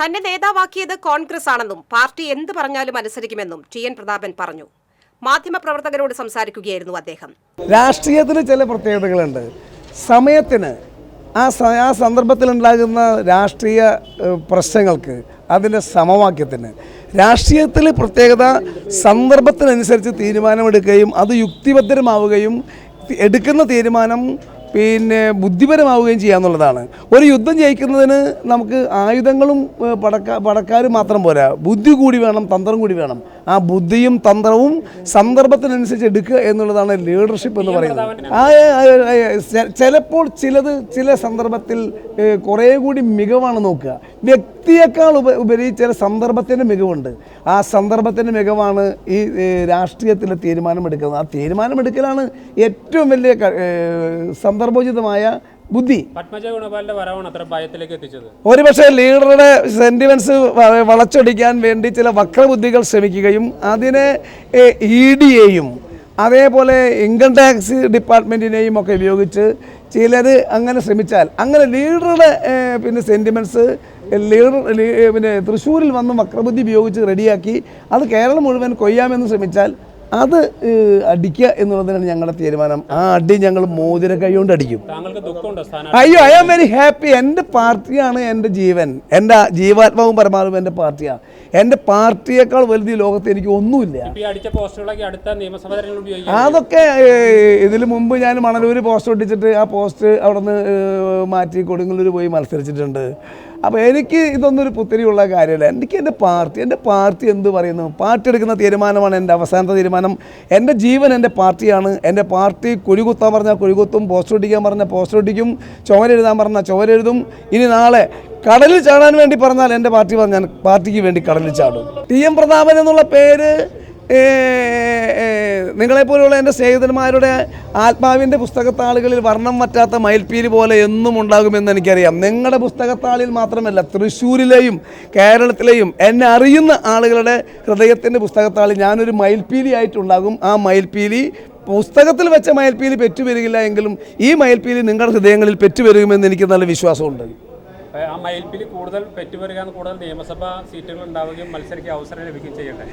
തന്നെ നേതാവാക്കിയത് കോൺഗ്രസ് ആണെന്നും പാർട്ടി എന്ത് പറഞ്ഞാലും അനുസരിക്കുമെന്നും ടി എൻ പ്രതാപൻ പറഞ്ഞു. മാധ്യമപ്രവർത്തകരോട് സംസാരിക്കുകയായിരുന്നു അദ്ദേഹം. രാഷ്ട്രീയത്തിന് ചില പ്രത്യേകതകളുണ്ട്. സമയത്തിന് ആ ആ സന്ദർഭത്തിലുണ്ടാകുന്ന രാഷ്ട്രീയ പ്രശ്നങ്ങൾക്ക് അതിന്റെ സമവാക്യത്തിന്. രാഷ്ട്രീയത്തിൽ പ്രത്യേകത സന്ദർഭത്തിനനുസരിച്ച് തീരുമാനമെടുക്കുകയും അത് യുക്തിഭദ്രമാവുകയും എടുക്കുന്ന തീരുമാനം പിന്നെ ബുദ്ധിപരമാവുകയും ചെയ്യാന്നുള്ളതാണ് ഒരു യുദ്ധം ജയിക്കുന്നതിന് നമുക്ക് ആയുധങ്ങളും പടക്ക പടക്കാരും മാത്രം പോരാ. ബുദ്ധി കൂടി വേണം തന്ത്രം കൂടി വേണം. ആ ബുദ്ധിയും തന്ത്രവും സന്ദർഭത്തിനനുസരിച്ച് എടുക്കുക എന്നുള്ളതാണ് ലീഡർഷിപ്പ് എന്ന് പറയുന്നത്. ചിലപ്പോൾ ചിലത് ചില സന്ദർഭത്തിൽ കുറേ കൂടി മികവാണ് നോക്കുക. വ്യക്തിയേക്കാൾ ഉപ ഉപരി ചില സന്ദർഭത്തിന്റെ മികവുണ്ട്. ആ സന്ദർഭത്തിന്റെ മികവാണ് ഈ രാഷ്ട്രീയത്തിലെ തീരുമാനമെടുക്കുന്നത്. ആ തീരുമാനമെടുക്കലാണ് ഏറ്റവും വലിയ സന്ദർഭോചിതമായ ബുദ്ധി. ഒരുപക്ഷെ ലീഡറുടെ സെന്റിമെന്റ്സ് വളച്ചൊടിക്കാൻ വേണ്ടി ചില വക്രബുദ്ധികൾ ശ്രമിക്കുകയും അതിനെ ഇ ഡിയെയും അതേപോലെ ഇൻകം ടാക്സ് ഡിപ്പാർട്ട്മെന്റിനെയും ഒക്കെ ഉപയോഗിച്ച് ചിലർ അങ്ങനെ ശ്രമിച്ചാൽ അങ്ങനെ ലീഡറുടെ പിന്നെ സെന്റിമെന്റ്സ് ലീഡർ പിന്നെ തൃശ്ശൂരിൽ വന്ന് വക്രബുദ്ധി ഉപയോഗിച്ച് റെഡിയാക്കി അത് കേരളം മുഴുവൻ കൊയ്യാമെന്ന് ശ്രമിച്ചാൽ അത് അടിക്കുക എന്നുള്ളതിനാണ് ഞങ്ങളുടെ തീരുമാനം. ആ അടി ഞങ്ങൾ മോതിര കൈകൊണ്ട് അടിക്കും. അയ്യോ ഐ ആം വെരി ഹാപ്പി എന്റെ പാർട്ടിയാണ് എന്റെ ജീവൻ. എന്റെ ജീവാത്മാവും പരമാവധി എന്റെ പാർട്ടിയാണ്. എന്റെ പാർട്ടിയേക്കാൾ വലുത് ഈ ലോകത്ത് എനിക്ക് ഒന്നുമില്ല. അതൊക്കെ ഇതിൽ മുമ്പ് ഞാൻ മണലൂർ പോസ്റ്റ് ഒട്ടിച്ചിട്ട് ആ പോസ്റ്റ് അവിടെ നിന്ന് മാറ്റി കൊടുങ്ങല്ലൂർ പോയി മത്സരിച്ചിട്ടുണ്ട്. അപ്പോൾ എനിക്ക് ഇതൊന്നും ഒരു പുത്തിരിയുള്ള കാര്യമല്ല. എനിക്ക് എന്റെ പാർട്ടി എന്റെ പാർട്ടി എന്ത് പറയുന്നു? പാർട്ടി എടുക്കുന്ന തീരുമാനമാണ് എന്റെ അവസാനത്തെ തീരുമാനം. എന്റെ ജീവൻ എന്റെ പാർട്ടിയാണ്. എന്റെ പാർട്ടി കുഴികുത്താൻ പറഞ്ഞാൽ കുഴികുത്തും പോസ്റ്റർ ഒട്ടിക്കാൻ പറഞ്ഞാൽ പോസ്റ്റർ ഒട്ടിക്കും ചുവരെഴുതാൻ പറഞ്ഞാൽ ചുവരെഴുതും ഇനി നാളെ കടലിൽ ചാടാൻ വേണ്ടി പറഞ്ഞാൽ എന്റെ പാർട്ടി പറഞ്ഞാൽ പാർട്ടിക്ക് വേണ്ടി കടലിൽ ചാടും. ടി എം പ്രതാപൻ എന്നുള്ള പേര് നിങ്ങളെപ്പോലുള്ള എന്റെ സ്നേഹിതന്മാരുടെ ആത്മാവിന്റെ പുസ്തകത്താളുകളിൽ വർണം വറ്റാത്ത മയിൽപ്പീലി പോലെ എന്നും ഉണ്ടാകുമെന്ന് എനിക്കറിയാം. നിങ്ങളുടെ പുസ്തകത്താളിൽ മാത്രമല്ല തൃശ്ശൂരിലെയും കേരളത്തിലെയും എന്നെ അറിയുന്ന ആളുകളുടെ ഹൃദയത്തിന്റെ പുസ്തകത്താളിൽ ഞാനൊരു മയിൽപ്പീലി ആയിട്ടുണ്ടാകും. ആ മയിൽപ്പീലി പുസ്തകത്തിൽ വെച്ച മയിൽപ്പീലി പെറ്റുവരികില്ല എങ്കിലും ഈ മയിൽപ്പീലി നിങ്ങളുടെ ഹൃദയങ്ങളിൽ പെറ്റുവരുമെന്ന് എനിക്ക് നല്ല വിശ്വാസമുണ്ട്. ആ മയിൽപ്പിൽ കൂടുതൽ പെറ്റുവരിക കൂടുതൽ നിയമസഭാ സീറ്റുകൾ ഉണ്ടാവുകയും മത്സരിക്കാൻ അവസരം ലഭിക്കുകയും ചെയ്യട്ടെ?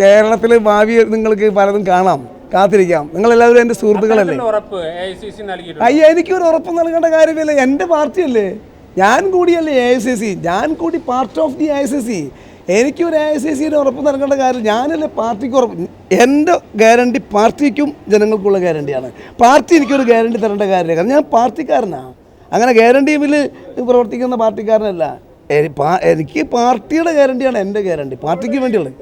കേരളത്തിൽ ഭാവി നിങ്ങൾക്ക് പലതും കാണാം കാത്തിരിക്കാം. നിങ്ങളെല്ലാവരും എന്റെ സുഹൃത്തുക്കളല്ലേ? അതിനുള്ള ഉറപ്പ് എ ഐ സി സി നൽകിയിട്ടുണ്ട്. എനിക്ക് എനിക്കൊരു ഉറപ്പ് നൽകേണ്ട കാര്യമില്ല. എന്റെ പാർട്ടിയല്ലേ? ഞാൻ കൂടിയല്ലേ എ ഐ സി സി ഞാൻ കൂടി part of the I C C എനിക്കൊരു എ ഐ സി സിയുടെ ഉറപ്പ് നൽകേണ്ട കാര്യം ഞാനല്ലേ പാർട്ടിക്ക് ഉറപ്പ്? എന്റെ ഗ്യാരണ്ടി പാർട്ടിക്കും ജനങ്ങൾക്കുള്ള ഗ്യാരണ്ടിയാണ് പാർട്ടി എനിക്കൊരു ഗ്യാരണ്ടി തരേണ്ട കാര്യമില്ല. കാരണം ഞാൻ പാർട്ടിക്കാരനാണ് അങ്ങനെ ഗ്യാരണ്ടി ഗ്യാരണ്ടിയിൽ പ്രവർത്തിക്കുന്ന പാർട്ടിക്കാരനല്ല. എനി- എനിക്ക് പാർട്ടിയുടെ ഗ്യാരണ്ടിയാണ് എന്റെ ഗ്യാരണ്ടി പാർട്ടിക്ക് വേണ്ടിയുള്ളത്.